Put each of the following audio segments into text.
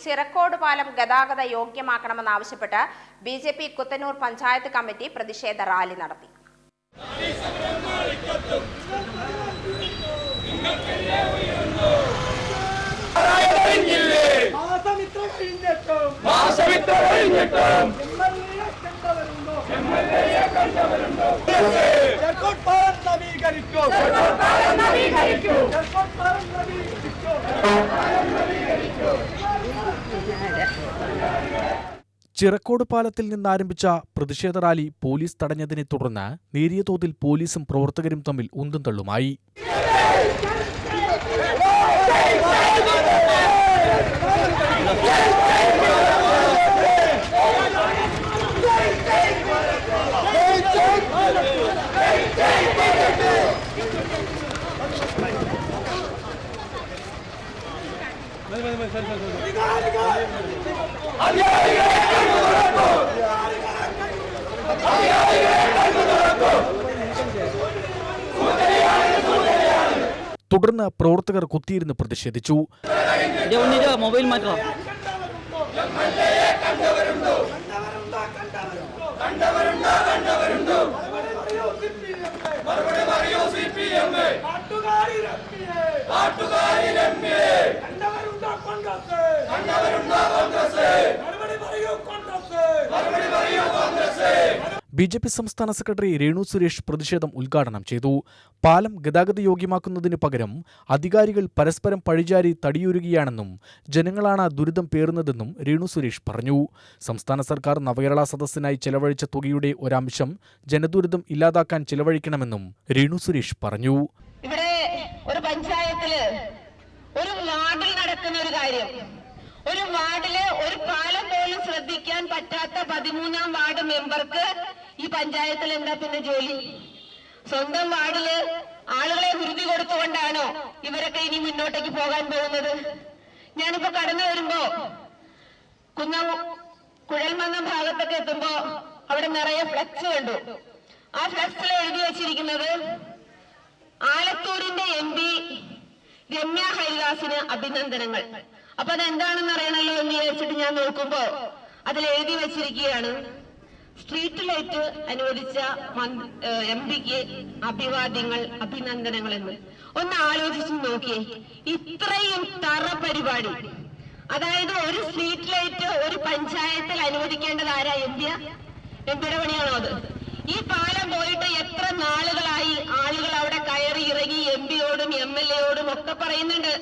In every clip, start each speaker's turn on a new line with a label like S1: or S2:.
S1: ചിറക്കോട് പാലം ഗതാഗത യോഗ്യമാക്കണമെന്നാവശ്യപ്പെട്ട് B J P Kuthannur panchayat committee പ്രതിഷേധ റാലി നടത്തി
S2: മാസമിത്ര കഴിഞ്ഞിട്ടും
S3: എം എൽ എയെ കണ്ടവരുണ്ടോ ചെറുക്കോട്ട് പാലം നവീകരിക്കും ചെറുക്കോട്ട് പാലം നവീകരിക്കും
S4: ചിറക്കോട് പാലത്തിൽ നിന്നാരംഭിച്ച പ്രതിഷേധ റാലി പോലീസ് തടഞ്ഞതിനെ തുടർന്ന് നേരിയ തോതിൽ പോലീസും പ്രവർത്തകരും തമ്മിൽ ഉന്തും തള്ളുമായി തുടർന്ന് പ്രവർത്തകർ കുത്തിയിരുന്ന് പ്രതിഷേധിച്ചു.
S5: മൊബൈൽ മാറ്റോ
S3: നാട്ടുകാരി
S4: ബി ജെ പി സംസ്ഥാന സെക്രട്ടറി രേണു സുരേഷ് പ്രതിഷേധം ഉദ്ഘാടനം ചെയ്തു. പാലം ഗതാഗത യോഗ്യമാക്കുന്നതിന് പകരം അധികാരികൾ പരസ്പരം പഴിചാരി തടിയുരുകയാണെന്നും ജനങ്ങളാണ് ദുരിതം പേറുന്നതെന്നും രേണു സുരേഷ് പറഞ്ഞു. സംസ്ഥാന സർക്കാർ നവകേരള സദസ്സിനായി ചെലവഴിച്ച തുകയുടെ ഒരംശം ജനദുരിതം ഇല്ലാതാക്കാൻ ചെലവഴിക്കണമെന്നും രേണു സുരേഷ് പറഞ്ഞു.
S6: ഇവിടെ ഒരു പഞ്ചായത്തിൽ ഒരു വാർഡിൽ നടക്കുന്ന ഒരു കാര്യം. ഒരു വാർഡിലെ ഒരു പാലം പോലും ശ്രദ്ധിക്കാൻ പറ്റാത്ത പതിമൂന്നാം വാർഡ് മെമ്പർക്ക് ഈ പഞ്ചായത്തിൽ എന്താ പിന്നെ ജോലി? സ്വന്തം വാർഡിൽ ആളുകളെ ഉരുതി കൊടുത്തുകൊണ്ടാണോ ഇവരൊക്കെ ഇനി മുന്നോട്ടേക്ക് പോകാൻ പോകുന്നത്? ഞാനിപ്പോ കടന്നു വരുമ്പോ കുന്ന കുഴൽമന്നം ഭാഗത്തൊക്കെ എത്തുമ്പോ അവിടെ നിറയെ ഫ്ലക്സ് കണ്ടു. ആ ഫ്ലക്സിൽ എഴുതി വെച്ചിരിക്കുന്നത് ആലത്തൂരിന്റെ എം പി രമ്യ ഹരിദാസിന് അഭിനന്ദനങ്ങൾ. അപ്പൊ അതെന്താണെന്ന് അറിയണല്ലോ എന്ന് വിചാരിച്ചിട്ട് ഞാൻ നോക്കുമ്പോ അതിൽ എഴുതി വെച്ചിരിക്കുകയാണ്. സ്ട്രീറ്റ് ലൈറ്റ് അനുവദിച്ച എം പിക്ക് അഭിവാദ്യങ്ങൾ അഭിനന്ദനങ്ങൾ എന്ന് ഒന്ന് ആലോചിച്ച് നോക്കിയേ. ഇത്രയും തറ പരിപാടി. അതായത് ഒരു സ്ട്രീറ്റ് ലൈറ്റ് ഒരു പഞ്ചായത്തിൽ അനുവദിക്കേണ്ടത് ആരാ? എന്ത്യ എന്തിന്റെ പണിയാണോ അത്? ഈ പാലം പോയിട്ട് എത്ര നാളുകളായി ആളുകൾ അവിടെ കയറി ഇറങ്ങി എം പിയോടും എം എൽ എയോടും ഒക്കെ പറയുന്നുണ്ട്.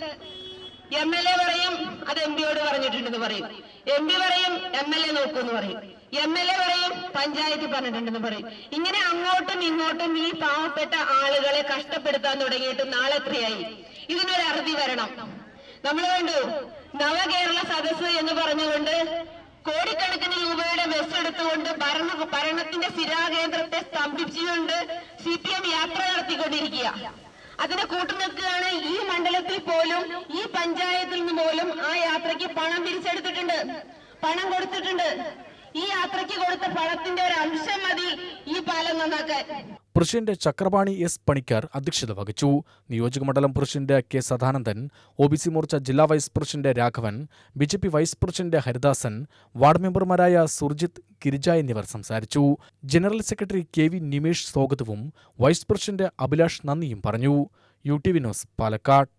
S6: എം എൽ എ പറയും അത് എം പിയോട് പറഞ്ഞിട്ടുണ്ടെന്ന് പറയും. എം പി പറയും എം എൽ എ നോക്കൂന്ന് പറയും. എം എൽ എ പറയും പഞ്ചായത്ത് പറഞ്ഞിട്ടുണ്ടെന്ന് പറയും. ഇങ്ങനെ അങ്ങോട്ടും ഇങ്ങോട്ടും ഈ പാവപ്പെട്ട ആളുകളെ കഷ്ടപ്പെടുത്താൻ തുടങ്ങിയിട്ട് നാളെ എത്രയായി? ഇതിനൊരു അറുതി വരണം. നമ്മൾ കണ്ടു നവകേരള സദസ് എന്ന് പറഞ്ഞുകൊണ്ട് കോടിക്കണക്കിന് രൂപയുടെ ബസ് എടുത്തുകൊണ്ട് ഭരണ ഭരണത്തിന്റെ സ്ഥിരാകേന്ദ്രത്തെ സ്തംഭിച്ചുകൊണ്ട് സി പി എം യാത്ര നടത്തിക്കൊണ്ടിരിക്കുക. അതിനെ കൂട്ടുനിൽക്കുകയാണ് ഈ മണ്ഡലത്തിൽ പോലും ഈ പഞ്ചായത്തിൽ നിന്ന് പോലും ആ യാത്രയ്ക്ക് പണം പിരിച്ചെടുത്തിട്ടുണ്ട് പണം കൊടുത്തിട്ടുണ്ട്. ഈ യാത്രയ്ക്ക് കൊടുത്ത പണത്തിന്റെ ഒരു അംശം മതി
S4: പ്രസിഡന്റ് ചക്രപാണി എസ് പണിക്കർ അധ്യക്ഷത വഹിച്ചു. നിയോജകമണ്ഡലം president K Sadanandan O B C Morcha ജില്ലാ vice president Raghavan B J P vice president Haridasan ward മെമ്പർമാരായ സുർജിത് ഗിരിജ എന്നിവർ സംസാരിച്ചു. General secretary K V Nimesh സ്വാഗതവും വൈസ് പ്രസിഡന്റ് അഭിലാഷ് നന്ദിയും പറഞ്ഞു. U T V news Palakkad.